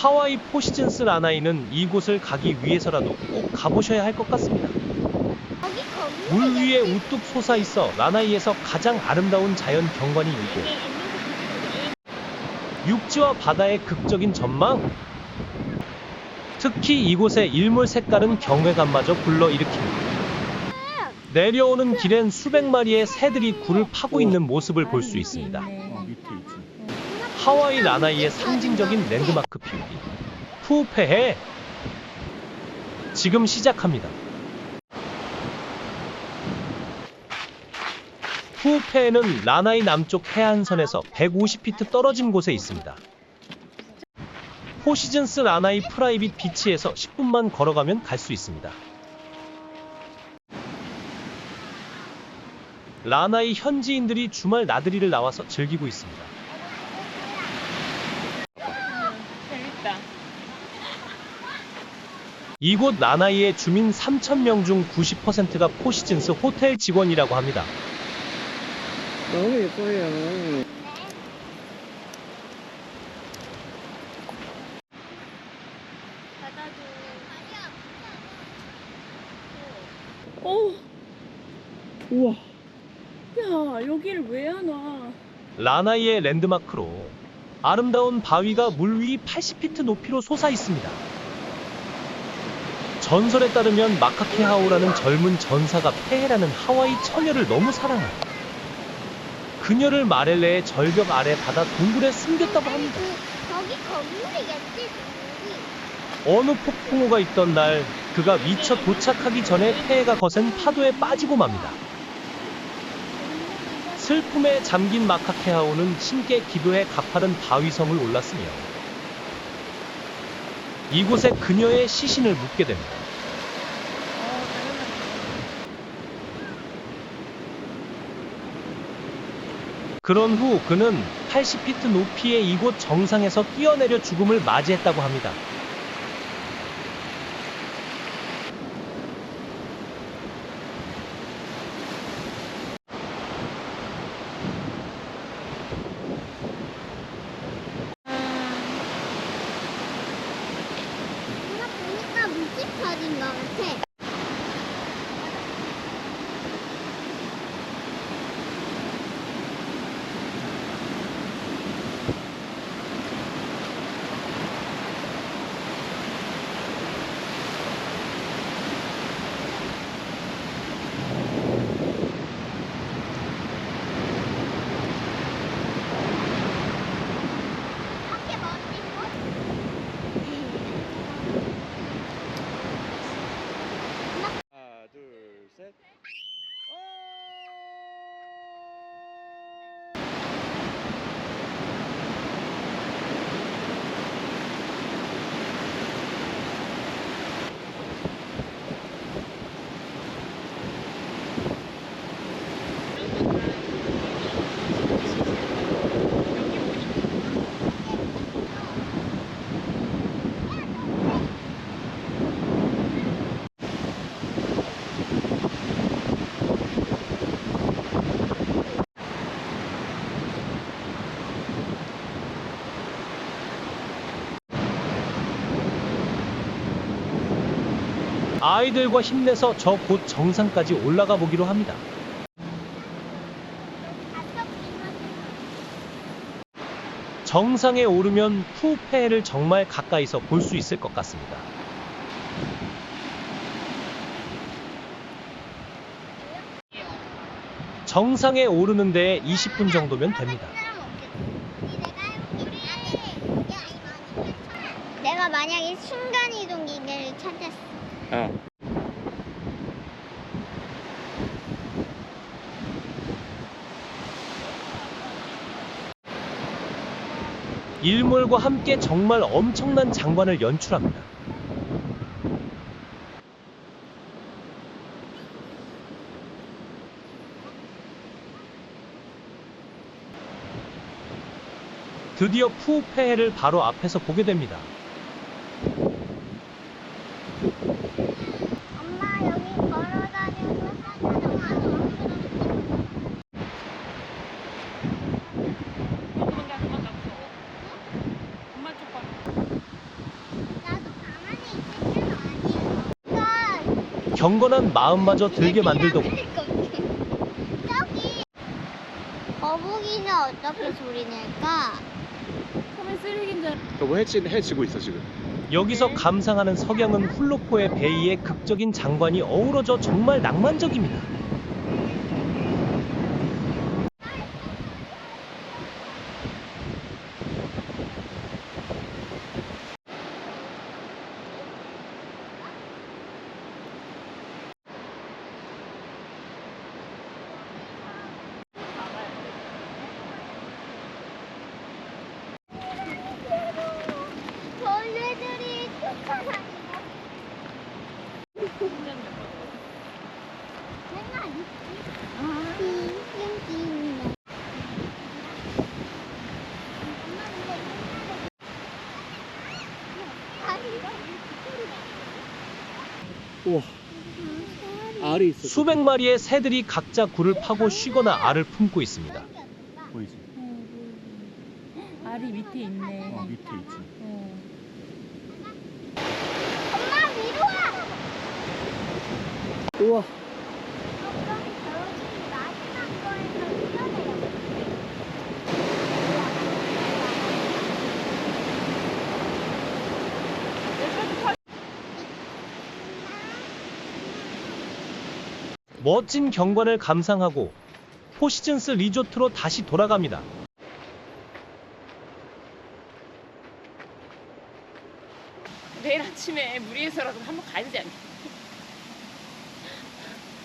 하와이 포시즌스 라나이는 이곳을 가기 위해서라도 꼭 가보셔야 할 것 같습니다. 물 위에 우뚝 솟아 있어 라나이에서 가장 아름다운 자연 경관이 이곳. 육지와 바다의 극적인 전망. 특히 이곳의 일몰 색깔은 경외감마저 불러일으킵니다. 내려오는 길엔 수백 마리의 새들이 굴을 파고 있는 모습을 볼 수 있습니다. 하와이 라나이의 상징적인 랜드마크 뷰. 푸페해. 지금 시작합니다. 푸페해는 라나이 남쪽 해안선에서 150피트 떨어진 곳에 있습니다. 포시즌스 라나이 프라이빗 비치에서 10분만 걸어가면 갈 수 있습니다. 라나이 현지인들이 주말 나들이를 나와서 즐기고 있습니다. 이곳 라나이의 주민 3,000명 중 90%가 포시즌스 호텔 직원이라고 합니다. 너무 예뻐요. 오. 우와. 야, 여기를 왜안 와? 라나이의 랜드마크로 아름다운 바위가 물 위 80피트 높이로 솟아 있습니다. 전설에 따르면 마카케하오라는 젊은 전사가 페헤라는 하와이 처녀를 너무 사랑하고 그녀를 마렐레의 절벽 아래 바다 동굴에 숨겼다고 합니다. 건물이겠지. 어느 폭풍우가 있던 날 그가 미처 도착하기 전에 폐해가 거센 파도에 빠지고 맙니다. 슬픔에 잠긴 마카케하오는 신께 기도해 가파른 바위성을 올랐으며 이곳에 그녀의 시신을 묻게 됩니다. 그런 후 그는 80피트 높이의 이곳 정상에서 뛰어내려 죽음을 맞이했다고 합니다. Okay. 아이들과 힘내서 저 곳 정상까지 올라가 보기로 합니다. 정상에 오르면 푸페해를 정말 가까이서 볼 수 있을 것 같습니다. 정상에 오르는 데 20분 정도면 됩니다. 내가 만약에 순간이동. 어. 일몰과 함께 정말 엄청난 장관을 연출합니다. 드디어 푸페해를 바로 앞에서 보게 됩니다. 엄마 여기 걸어다니는 상관없어. 도망가, 도망가, 무서워. 엄마 쪽 봐. 경건한 마음마저 들게 만들더군. 저기 거북이는 어떻게 소리 낼까? 처음에 쓰레기인 줄 여보 해, 치, 해 지고 있어 지금 여기서 감상하는 석양은 훌로코의 베이의 극적인 장관이 어우러져 정말 낭만적입니다. 벌레들이 쫓아다니고 맨날 있지 띵띵띵 우와 알이 있어 수백 마리의 새들이 각자 굴을 파고 쉬거나 알을 품고 있습니다. 보이지? 알이 밑에 있네. 어 밑에 있지 어. 엄마 위로 와! 우와 그럼 저기 마지막 거에서 뛰어내려 멋진 경관을 감상하고 포시즌스 리조트로 다시 돌아갑니다. 내일 아침에 무리해서라도 한번 가야 되지 않겠어?